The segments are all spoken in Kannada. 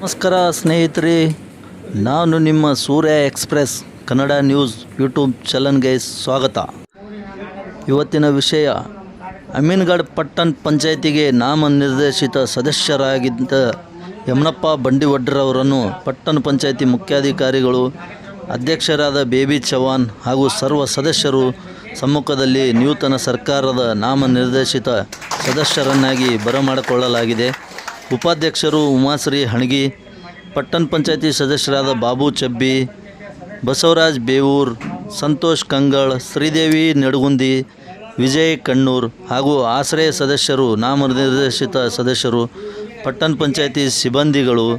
ನಮಸ್ಕಾರ ಸ್ನೇಹಿತರೆ, ನಾನು ನಿಮ್ಮ Surya express, Kannada news YouTube ಚಾನಲ್ಗೆ ಸ್ವಾಗತ. ಇವತ್ತಿನ ವಿಷಯ, ಅಮೀನ್ಗಢ ಪಟ್ಟಣ ಪಂಚಾಯತಿಗೆ ನಾಮನಿರ್ದೇಶಿತ ಸದಸ್ಯರಾಗಿದ್ದ ಯಮನಪ್ಪ ಬಂಡಿವಡ್ರವರನ್ನು ಪಟ್ಟಣ ಪಂಚಾಯತಿ ಮುಖ್ಯಾಧಿಕಾರಿಗಳು, ಅಧ್ಯಕ್ಷರಾದ ಬೇಬಿ ಚವಾನ್ ಹಾಗೂ ಸರ್ವ ಸದಸ್ಯರು ಸಮ್ಮುಖದಲ್ಲಿ ನೂತನ ಸರ್ಕಾರದ ನಾಮನಿರ್ದೇಶಿತ ಸದಸ್ಯರನ್ನಾಗಿ ಬರಮಾಡಿಕೊಳ್ಳಲಾಗಿದೆ. ಉಪಾಧ್ಯಕ್ಷರು ಉಮಾಶ್ರೀ ಹಣಗಿ, ಪಟ್ಟಣ ಪಂಚಾಯತಿ ಸದಸ್ಯರಾದ ಬಾಬು ಚಬ್ಬಿ, ಬಸವರಾಜ್ ಬೇವೂರ್, ಸಂತೋಷ್ ಕಂಗಳ್, ಶ್ರೀದೇವಿ ನಡುಗುಂದಿ, ವಿಜಯ್ ಕಣ್ಣೂರ್ ಹಾಗೂ ಆಶ್ರಯ ಸದಸ್ಯರು, ನಾಮನಿರ್ದೇಶಿತ ಸದಸ್ಯರು, ಪಟ್ಟಣ ಪಂಚಾಯತಿ ಸಿಬ್ಬಂದಿಗಳು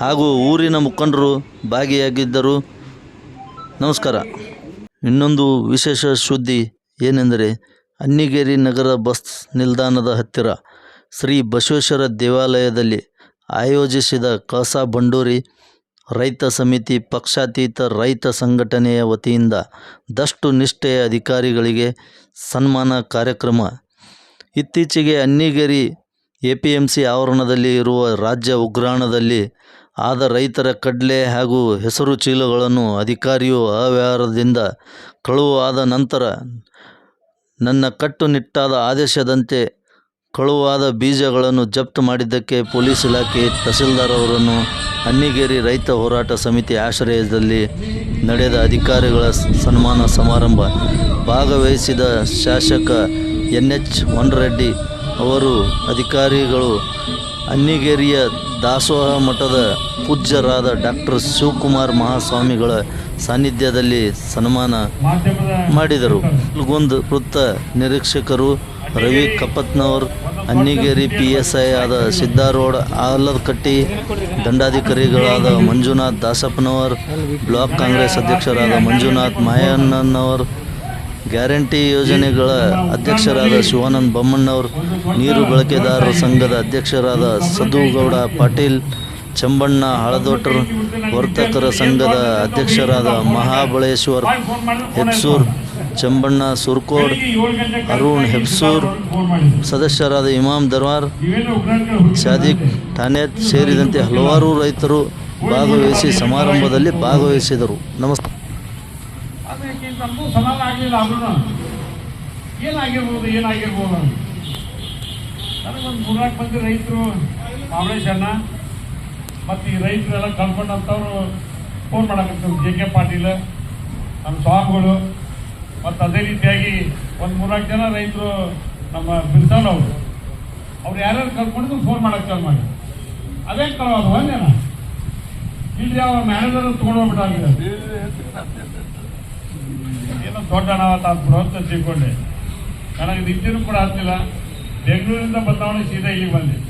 ಹಾಗೂ ಊರಿನ ಮುಖಂಡರು ಭಾಗಿಯಾಗಿದ್ದರು. ನಮಸ್ಕಾರ. ಇನ್ನೊಂದು ವಿಶೇಷ ಸುದ್ದಿ ಏನೆಂದರೆ, ಅನ್ನಿಗೇರಿ ನಗರ ಬಸ್ ನಿಲ್ದಾಣದ ಹತ್ತಿರ ಶ್ರೀ ಬಸವೇಶ್ವರ ದೇವಾಲಯದಲ್ಲಿ ಆಯೋಜಿಸಿದ ಕಳಸಾ ಬಂಡೂರಿ ರೈತ ಸಮಿತಿ ಪಕ್ಷಾತೀತ ರೈತ ಸಂಘಟನೆಯ ವತಿಯಿಂದ ದಷ್ಟು ನಿಷ್ಠೆಯ ಅಧಿಕಾರಿಗಳಿಗೆ ಸನ್ಮಾನ ಕಾರ್ಯಕ್ರಮ. ಇತ್ತೀಚೆಗೆ Annigeri A P M C ಆವರಣದಲ್ಲಿ ಇರುವ ರಾಜ್ಯ ಉಗ್ರಾಣದಲ್ಲಿ ಆದ ರೈತರ ಕಡಲೆ ಹಾಗೂ ಹೆಸರು ಚೀಲಗಳನ್ನು ಅಧಿಕಾರಿಯು ಅವ್ಯವಹಾರದಿಂದ ಕಳುವು ಆದ ನಂತರ ನನ್ನ ಕಟ್ಟುನಿಟ್ಟಾದ ಆದೇಶದಂತೆ ಕಳುವಾದ ಬೀಜಗಳನ್ನು ಜಪ್ತು ಮಾಡಿದ್ದಕ್ಕೆ ಪೊಲೀಸ್ ಇಲಾಖೆ ತಹಸೀಲ್ದಾರ್ ಅವರನ್ನು ಅನ್ನಿಗೇರಿ ರೈತ ಹೋರಾಟ ಸಮಿತಿ ಆಶ್ರಯದಲ್ಲಿ ನಡೆದ ಅಧಿಕಾರಿಗಳ ಸನ್ಮಾನ ಸಮಾರಂಭ ಭಾಗವಹಿಸಿದ ಶಾಸಕ ಎನ್ ಎಚ್ ರೆಡ್ಡಿ ಅವರು ಅಧಿಕಾರಿಗಳು ಅನ್ನಿಗೇರಿಯ ದಾಸೋಹ ಮಠದ ಪೂಜ್ಯರಾದ ಡಾಕ್ಟರ್ ಶಿವಕುಮಾರ್ ಮಹಾಸ್ವಾಮಿಗಳ ಸಾನ್ನಿಧ್ಯದಲ್ಲಿ ಸನ್ಮಾನ ಮಾಡಿದರು. ಗೊಂದು ವೃತ್ತ ನಿರೀಕ್ಷಕರು Ravi Kappatnavar Annigeri P S I ಆದ ಸಿದ್ದಾರೋಡ್ ಆಲದಕಟ್ಟಿ ದಂಡಾಧಿಕಾರಿಗಳಾದ ಮಂಜುನಾಥ್ ದಾಸಪ್ಪನವರ್, ಬ್ಲಾಕ್ ಕಾಂಗ್ರೆಸ್ ಅಧ್ಯಕ್ಷರಾದ ಮಂಜುನಾಥ್ ಮಾಯಣ್ಣನವರ್, ಗ್ಯಾರಂಟಿ ಯೋಜನೆಗಳ ಅಧ್ಯಕ್ಷರಾದ ಶಿವಾನಂದ್ ಬೊಮ್ಮಣ್ಣವ್ರು, ನೀರು ಬಳಕೆದಾರರ ಸಂಘದ ಅಧ್ಯಕ್ಷರಾದ ಸದುಗೌಡ ಪಾಟೀಲ್, ಚಂಬಣ್ಣ ಹಳದೋಟರ್, ವರ್ತಕರ ಸಂಘದ ಅಧ್ಯಕ್ಷರಾದ ಮಹಾಬಳೇಶ್ವರ್ ಹೆಬ್ಸೂರ್ ಚಂಬಣ್ಣ, ಸುರ್ಕೋಡ್, ಅರುಣ್, ಹೆಬ್ಸೂರ್, ಸದಸ್ಯರಾದ ಇಮಾಮ್ ದರ್ವಾರ್ ಸಾದಿಕ್ ಠಾಣೆತ್ ಸೇರಿದಂತೆ ಹಲವಾರು ರೈತರು ಭಾಗವಹಿಸಿ ಸಮಾರಂಭದಲ್ಲಿ ಭಾಗವಹಿಸಿದರು. ನಮಸ್ತೆ. ರೈತರು ಮತ್ತು ಈ ರೈತರೆಲ್ಲ ಕಲ್ಕೊಂಡಂಥವ್ರು ಫೋನ್ ಮಾಡಕತ್ತಾರೆ ಜೆ ಕೆ ಪಾಟೀಲ್ ನಮ್ಮ ಸ್ವಾಮಿಗಳು. ಮತ್ತು ಅದೇ ರೀತಿಯಾಗಿ ಒಂದು ಮೂರ್ನಾಲ್ಕು ಜನ ರೈತರು ನಮ್ಮ ಬಿರ್ಸಾನ್ ಅವರು. ಅವ್ರು ಯಾರ್ಯಾರು ಕರ್ಕೊಂಡು ಫೋನ್ ಮಾಡೋಕೆ ಚಾಲು ಮಾಡಿ. ಅದೇ ಕಳವಾದ ಒಂದೇನ ಇಲ್ಲಿ ಅವ್ರ ಮ್ಯಾನೇಜರ್ ತೊಗೊಂಡು ಹೋಗ್ಬಿಟ್ಟಾಗಿದೆ ಏನೋ ದೊಡ್ಡ ಅನಾಹುತ ಆಗ್ಬಿಡು ಅಂತ ತಿಳ್ಕೊಂಡೆ. ನನಗೆ ನಿದ್ದೆನೂ ಕೂಡ ಆಗ್ತಿಲ್ಲ. ಬೆಂಗಳೂರಿಂದ ಬಂದವನು ಸೀದಾ ಇಲ್ಲಿಗೆ ಬಂದೆ.